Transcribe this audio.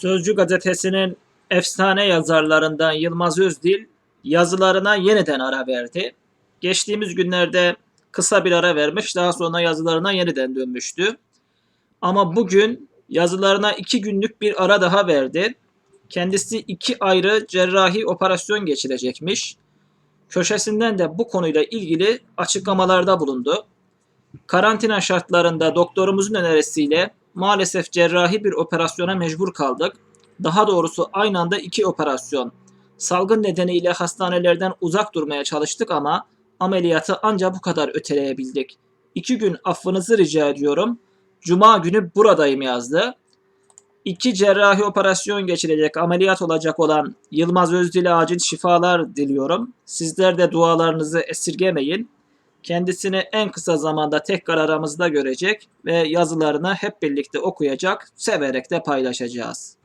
Sözcü gazetesinin efsane yazarlarından Yılmaz Özdil yazılarına yeniden ara verdi. Geçtiğimiz günlerde kısa bir ara vermiş, daha sonra yazılarına yeniden dönmüştü. Ama bugün yazılarına iki günlük bir ara daha verdi. Kendisi iki ayrı cerrahi operasyon geçirecekmiş. Köşesinden de bu konuyla ilgili açıklamalarda bulundu. Karantina şartlarında doktorumuzun önerisiyle maalesef cerrahi bir operasyona mecbur kaldık. Daha doğrusu aynı anda iki operasyon. Salgın nedeniyle hastanelerden uzak durmaya çalıştık ama ameliyatı ancak bu kadar öteleyebildik. İki gün affınızı rica ediyorum. Cuma günü buradayım yazdı. İki cerrahi operasyon geçirecek, ameliyat olacak olan Yılmaz Özdil'e acil şifalar diliyorum. Sizler de dualarınızı esirgemeyin. Kendisini en kısa zamanda tekrar aramızda görecek ve yazılarını hep birlikte okuyacak, severek de paylaşacağız.